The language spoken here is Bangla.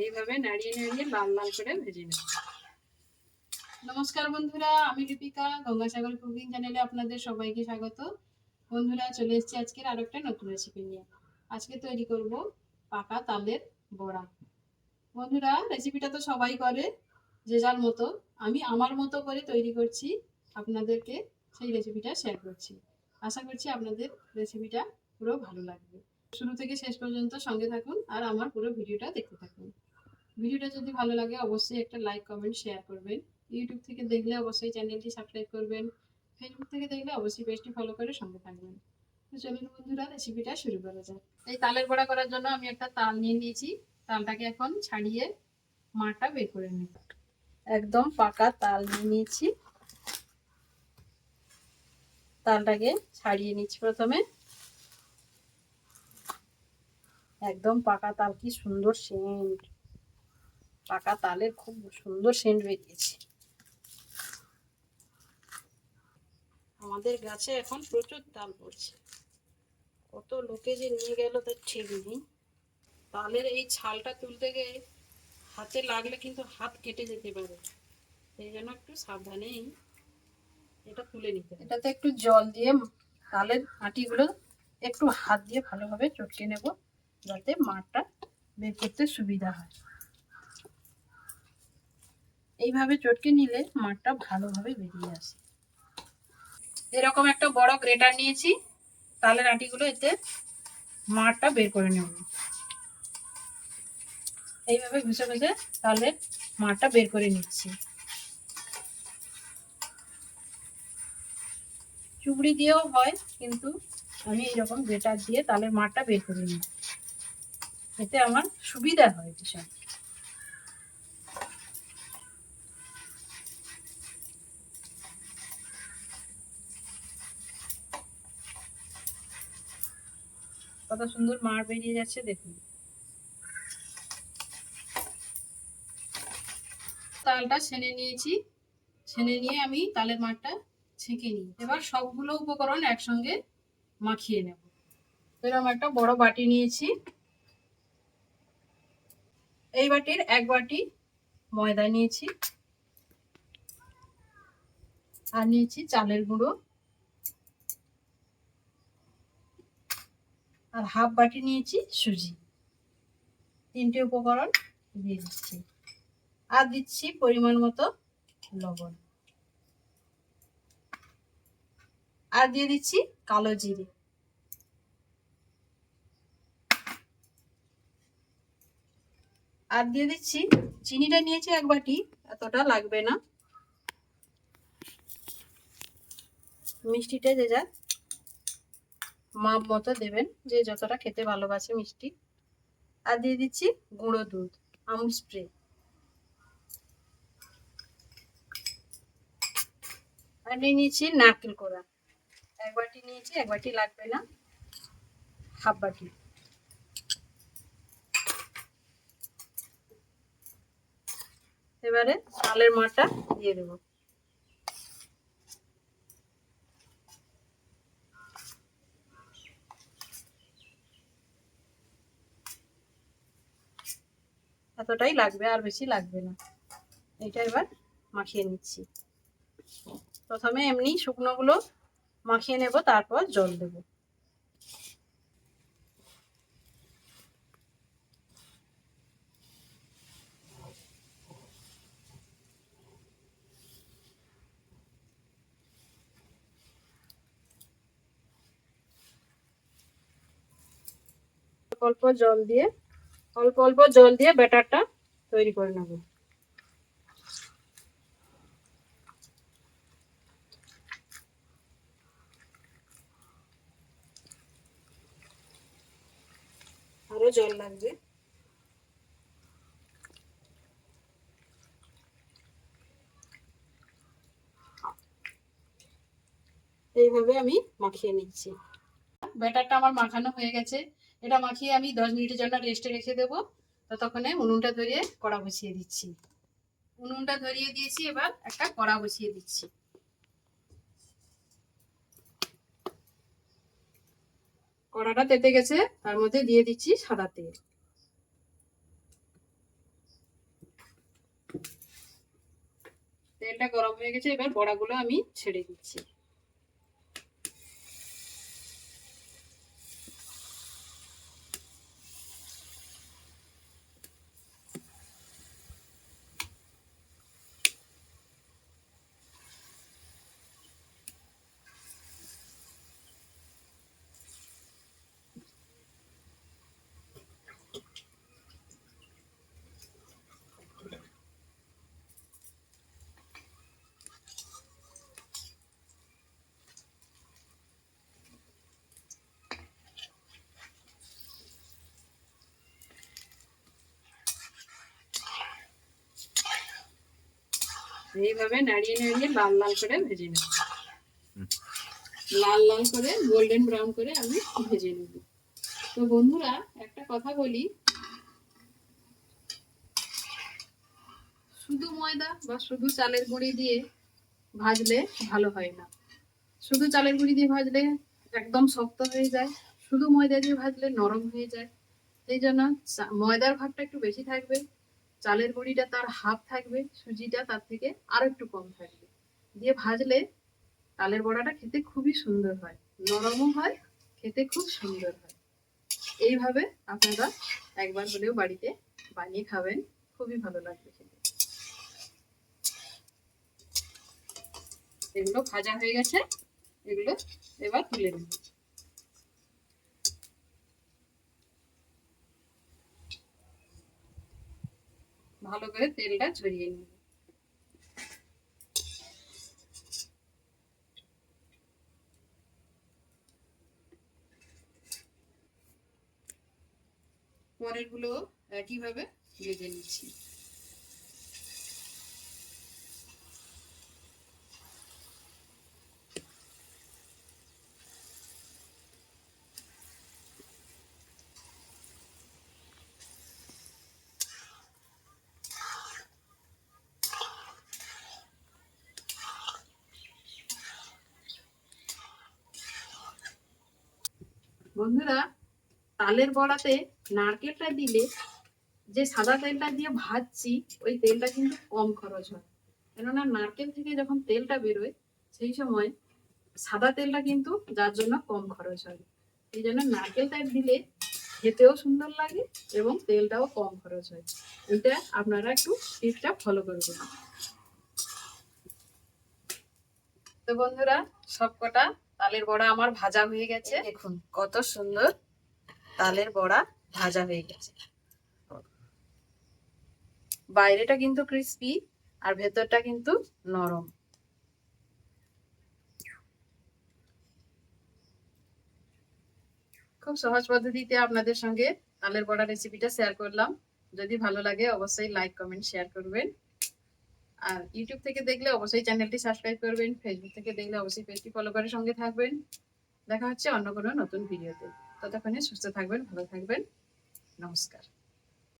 এইভাবে নাড়িয়ে নাড়িয়ে লাল লাল করে ভেজে নেব। নমস্কার বন্ধুরা, আমি লিপিকা গঙ্গাসাগর কুকিং চ্যানেলে আপনাদের সবাইকে স্বাগত। বন্ধুরা, চলে এসেছি আজকের আরও একটা নতুন রেসিপি নিয়ে। আজকে তৈরি করব পাকা তালের বড়া। বন্ধুরা রেসিপিটা তো সবাই করে, যে যার মতো। আমি আমার মতো করে তৈরি করছি, আপনাদেরকে সেই রেসিপিটা শেয়ার করছি। আশা করছি আপনাদের রেসিপিটা পুরো ভালো লাগবে। শুরু থেকে শেষ পর্যন্ত সঙ্গে থাকুন আর আমার পুরো ভিডিওটা দেখতে থাকুন। ভিডিওটা যদি ভালো লাগে অবশ্যই একটা লাইক কমেন্ট শেয়ার করবেন। ইউটিউব থেকে দেখলে অবশ্যই চ্যানেলটি সাবস্ক্রাইব করবেন। ফেসবুক থেকে দেখলে অবশ্যই পেজটি ফলো করে সঙ্গে থাকবেন। তো চলুন বন্ধুরা রেসিপিটা শুরু করা যাক। এই তালের বড়া করার জন্য আমি একটা তাল নিয়ে নিয়েছি। তালটাকে এখন ছাড়িয়ে মাটা বের করে নেব। একদম পাকা তাল নিয়ে নিয়েছি। তালটাকে ছাড়িয়ে নিচ্ছি প্রথমে। একদম পাকা তাল, কি সুন্দর সেন্ট। পাকা তালের খুব সুন্দর সেন্ট বেরিয়েছে। আমাদের গাছে এখন প্রচুর তাল পড়ছে। কত লোকে যে নিয়ে গেল তার ঠিক নেই। তালের এই ছালটা তুলতে গিয়ে হাতে লাগলে কিন্তু হাত কেটে যেতে পারে। সেই জন্য একটু সাবধানেই এটা তুলে নিতে এটাতে একটু জল দিয়ে তালের আটিগুলো একটু হাত দিয়ে ভালোভাবে চটকে নেব। যাতে মাঠটা বের করতে সুবিধা হয়। এইভাবে চটকে নিলে মাঠটা ভালোভাবে বেরিয়ে আসে। এরকম একটা বড় গ্রেটার নিয়েছি তালের আটিগুলো এতে মাঠটা বের করে নেব। এইভাবে ঘুষে ঘুষে তালের মাঠটা বের করে নিচ্ছি। চুবড়ি দিয়েও হয়, কিন্তু আমি এইরকম গ্রেটার দিয়ে তালের মাঠটা বের করে নিই। এতে আমার সুবিধা হয় ভীষণ কত সুন্দর মার বেরিয়ে যাচ্ছে দেখুন। তালটা ছেনে নিয়েছি। ছেনে নিয়ে আমি তালের মাঠটা ছেঁকে নিই। এবার সবগুলো উপকরণ একসঙ্গে মাখিয়ে নেব। এরকম একটা বড় বাটি নিয়েছি। এই বাটির এক বাটি ময়দা নিয়েছি আর নিয়েছি চালের গুঁড়ো আর হাফ বাটি নিয়েছি সুজি। তিনটে উপকরণ দিয়ে দিচ্ছি। আর দিচ্ছি পরিমাণ মতো লবণ। আর দিয়ে দিচ্ছি কালো জিরে। আর দিয়ে দিচ্ছি চিনিটা নিয়েছি এক বাটি, এতটা লাগবে না। মিষ্টিটা যে যা মাপ মতো দেবেন, যে যতটা খেতে ভালোবাসে মিষ্টি। আর দিয়ে দিচ্ছি গুঁড়ো দুধ আমুল স্প্রে। আর নিয়ে নিয়েছি নারকেল কোড়া। এক বাটি নিয়েছি, এক বাটি লাগবে না, হাফ বাটি। এবারে চালের মাটা দিয়ে দেব। এতটাই লাগবে, আর বেশি লাগবে না। এটা এবার মাখিয়ে নিচ্ছি। প্রথমে এমনি শুকনোগুলো মাখিয়ে নেব, তারপর জল দেব। অল্প জল দিয়ে, অল্প অল্প জল দিয়ে ব্যাটারটা তৈরি করে নেব। আরও জল লাগবে। এইভাবে আমি মাখিয়ে নিচ্ছি। ব্যাটারটা আমার মাখানো হয়ে গেছে। এটা মাখিয়ে আমি দশ মিনিটের জন্য রেস্টে রেখে দেবো। ততক্ষণে উনুনটা ধরিয়ে কড়া বসিয়ে দিচ্ছি। উনুনটা ধরিয়ে দিয়েছি, এবার একটা কড়া বসিয়ে দিচ্ছি। কড়াটা তেতে গেছে, তার মধ্যে দিয়ে দিচ্ছি সাদা তেল। তেলটা গরম হয়ে গেছে, এবার বড়াগুলো আমি ছেড়ে দিচ্ছি। এইভাবে নাড়িয়ে নাড়িয়ে লাল লাল করে ভেজে নেব। লাল লাল করে গোল্ডেন ব্রাউন করে আমি ভেজে নেব। তো বন্ধুরা একটা কথা বলি। শুধু ময়দা বা শুধু চালের গুঁড়ি দিয়ে ভাজলে ভালো হয় না। শুধু চালের গুঁড়ি দিয়ে ভাজলে একদম শক্ত হয়ে যায় শুধু ময়দা দিয়ে ভাজলে নরম হয়ে যায়। সেই জন্য ময়দার ভাগটা একটু বেশি থাকবে। চালের বড়িটা তার হাফ থাকবে, সুজিটা তার থেকে আরও একটু কম থাকবে। দিয়ে ভাজলে তালের বড়াটা খেতে খুবই সুন্দর হয়, নরমও হয়, খেতে খুব সুন্দর হয়। এইভাবে আপনারা একবার হলেও বাড়িতে বানিয়ে খাবেন, খুবই ভালো লাগবে খেতে। এগুলো ভাজা হয়ে গেছে, এগুলো এবার তুলে নেব ভালো করে তেলটা ছড়িয়ে নেব। পরেরগুলো একইভাবে ভেজে নিচ্ছি? বন্ধুরা, তালের বড়াতে নারকেলটা দিলে যে সাদা তেলটা দিয়ে ভাজছি, ওই তেলটা কিন্তু কম খরচ হয়। কেননা নারকেল থেকে যখন তেলটা বেরোয়, সেই সময় সাদা তেলটা কিন্তু যার জন্য কম খরচ হয়। এই জন্য নারকেলটা দিলে খেতেও সুন্দর লাগে এবং তেলটাও কম খরচ হয়। এটা আপনারা একটু টিপটা ফলো করবেন তো বন্ধুরা, সবকটা তালের বড়া আমার ভাজা হয়ে গেছে। দেখুন কত সুন্দর তালের বড়া ভাজা হয়ে গেছে। বাইরেটা কিন্তু ক্রিস্পি আর ভেতরটা কিন্তু নরম। খুব সহজ পদ্ধতিতে আপনাদের সঙ্গে তালের বড়া রেসিপিটা শেয়ার করলাম। যদি ভালো লাগে অবশ্যই লাইক কমেন্ট শেয়ার করবেন। আর ইউটিউব থেকে দেখলে অবশ্যই চ্যানেলটি সাবস্ক্রাইব করবেন ফেসবুক থেকে দেখলে অবশ্যই পেজটি ফলো করে সঙ্গে থাকবেন। দেখা হচ্ছে অন্য কোনো নতুন ভিডিওতে ততক্ষণে সুস্থ থাকবেন, ভালো থাকবেন। নমস্কার।